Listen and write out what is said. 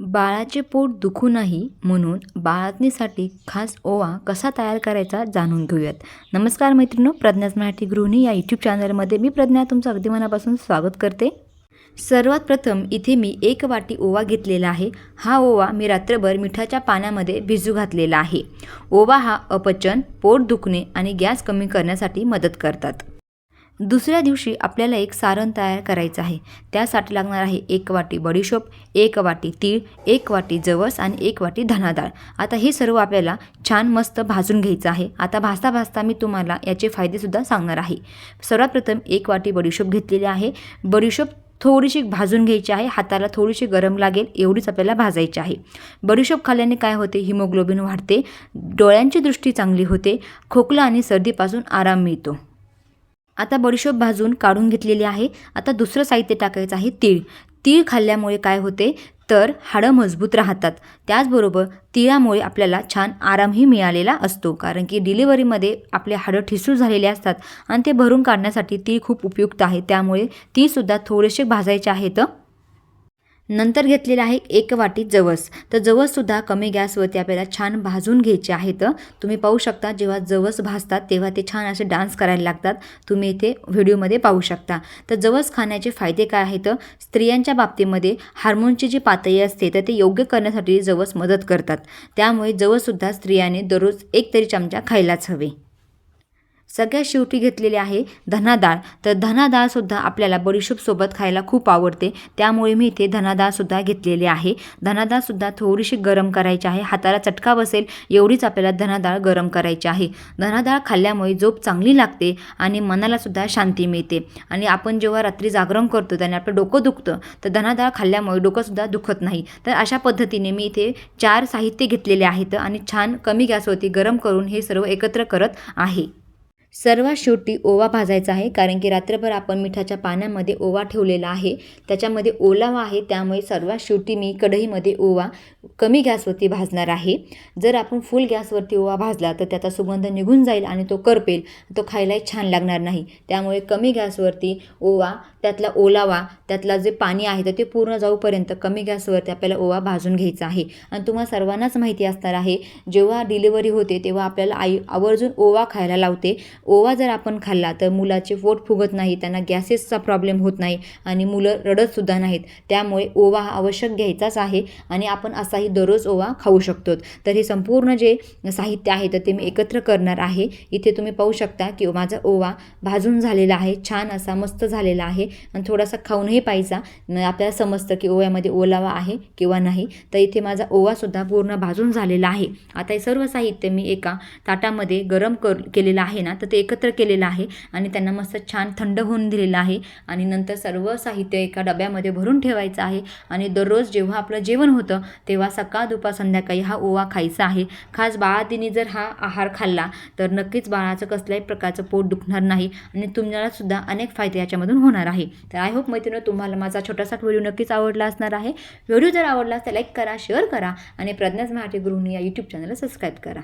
बाळाचे पोट दुखू नाही म्हणून बाळातनीसाठी खास ओवा कसा तयार करायचा जाणून घेऊयात. नमस्कार मैत्रिणो प्रज्ञाच मराठी गृहिणी या यूट्यूब चॅनलमध्ये मी प्रज्ञा तुमचं अगदी मनापासून स्वागत करते. सर्वात प्रथम इथे मी एक वाटी ओवा घेतलेला आहे. हा ओवा मी रात्रभर मिठाच्या पाण्यामध्ये भिजू घातलेला आहे. ओवा हा अपचन पोट दुखणे आणि गॅस कमी करण्यासाठी मदत करतात. दुसऱ्या दिवशी आपल्याला एक सारण तयार करायचं आहे. त्यासाठी लागणार आहे एक वाटी बडीशोप एक वाटी तीळ एक वाटी जवस आणि एक वाटी धनाडाळ आता हे सर्व आपल्याला छान मस्त भाजून घ्यायचं आहे. आता भाजता भाजता मी तुम्हाला याचे फायदेसुद्धा सांगणार आहे. सर्वात प्रथम एक वाटी बडीशोप घेतलेली आहे. बडीशोप थोडीशी भाजून घ्यायची आहे. हाताला थोडीशी गरम लागेल एवढीच आपल्याला भाजायची आहे. बडीशोप खाल्ल्याने काय होते? हिमोग्लोबिन वाढते डोळ्यांची दृष्टी चांगली होते खोकला आणि सर्दीपासून आराम मिळतो. आता बडीशोप भाजून काढून घेतलेली आहे. आता दुसरं साहित्य टाकायचं आहे तीळ. तीळ खाल्ल्यामुळे काय होते? तर हाडं मजबूत राहतात. त्याचबरोबर तिळामुळे आपल्याला छान आरामही मिळालेला असतो. कारण की डिलिव्हरीमध्ये आपले हाडं ठिसूळ झालेले असतात आणि ते भरून काढण्यासाठी तीळ खूप उपयुक्त आहे. त्यामुळे तीसुद्धा थोडेसे भाजायचे आहेत नंतर घेतलेलं आहे एक वाटी जवस. तर जवससुद्धा कमी गॅसवरती आपल्याला छान भाजून घ्यायचे आहेत. तुम्ही पाहू शकता जेव्हा जवस भाजतात तेव्हा ते छान असे डान्स करायला लागतात. तुम्ही इथे व्हिडिओमध्ये पाहू शकता. तर जवस खाण्याचे फायदे काय आहेत? स्त्रियांच्या बाबतीमध्ये हार्मोनची जी पातळी असते तर ते योग्य करण्यासाठी जवस मदत करतात. त्यामुळे जवससुद्धा स्त्रियाने दररोज एक तरी चमचा खायलाच हवे. सगळ्यात शेवटी घेतलेले आहे धनाडाळ तर धनाडाळसुद्धा आपल्याला बडीशोपसोबत खायला खूप आवडते. त्यामुळे मी इथे धनाडाळसुद्धा घेतलेली आहे. धनाडाळसुद्धा थोडीशी गरम करायची आहे. हाताला चटका बसेल एवढीच आपल्याला धनाडाळ गरम करायची आहे. धनाडाळ खाल्ल्यामुळे झोप चांगली लागते आणि मनालासुद्धा शांती मिळते. आणि आपण जेव्हा रात्री जागरण करतो त्याने आपलं डोकं दुखतं तर धनाडाळ खाल्ल्यामुळे डोकंसुद्धा दुखत नाही. तर अशा पद्धतीने मी इथे चार साहित्य घेतलेले आहेत आणि छान कमी गॅसवरती गरम करून हे सर्व एकत्र करत आहे. सर्वात शेवटी ओवा भाजायचा आहे कारण की रात्रभर आपण मिठाच्या पाण्यामध्ये ओवा ठेवलेला आहे. त्याच्यामध्ये ओलावा आहे त्यामुळे सर्वात शेवटी मी कढईमध्ये ओवा कमी गॅसवरती भाजणार आहे. जर आपण फुल गॅसवरती ओवा भाजला तर त्याचा सुगंध निघून जाईल आणि तो करपेल. तो खायलाही छान लागणार नाही. त्यामुळे कमी गॅसवरती ओवा त्यातला ओलावा त्यातला जे पाणी आहे तर ते पूर्ण जाऊपर्यंत कमी गॅसवरती आपल्याला ओवा भाजून घ्यायचा आहे. आणि तुम्हाला सर्वांनाच माहिती असणार आहे जेव्हा डिलिव्हरी होते तेव्हा आपल्याला आई आवर्जून ओवा खायला लावते. ओवा जर आपण खाल्ला तर मुलाचे पोट फुगत नाही त्यांना गॅसेसचा प्रॉब्लेम होत नाही आणि मुलं रडतसुद्धा नाहीत. त्यामुळे ओवा हा आवश्यक घ्यायचाच आहे आणि आपण असाही दररोज ओवा खाऊ शकतो. तर हे संपूर्ण जे साहित्य आहे तर ते मी एकत्र करणार आहे. इथे तुम्ही पाहू शकता की माझा ओवा भाजून झालेला आहे छान असा मस्त झालेला आहे आणि थोडासा खाऊनही पाहिजा. आपल्याला समजतं की ओव्यामध्ये ओलावा आहे किंवा नाही. तर इथे माझा ओवासुद्धा पूर्ण भाजून झालेला आहे. आता हे सर्व साहित्य मी एका ताटामध्ये गरम कर केलेलं आहे ना तर ते एकत्र केलेलं आहे आणि त्यांना मस्त छान थंड होऊन दिलेलं आहे. आणि नंतर सर्व साहित्य एका डब्यामध्ये भरून ठेवायचं आहे. आणि दररोज जेव्हा आपलं जेवण होतं तेव्हा सकाळ दुपार संध्याकाळी हा ओवा खायचा आहे. खास बाळादिनी जर हा आहार खाल्ला तर नक्कीच बाळाचं कसल्याही प्रकारचं पोट दुखणार नाही आणि तुम्हालासुद्धा अनेक फायदे याच्यामधून होणार आहे. तर आय होप मैत्रिणी तुम्हाला माझा छोटासा व्हिडिओ नक्कीच आवडला असणार आहे. व्हिडिओ जर आवडला तर लाईक करा शेअर करा आणि प्रज्ञाच मराठी गृहिणी या यूट्यूब चॅनलला सबस्क्राईब करा.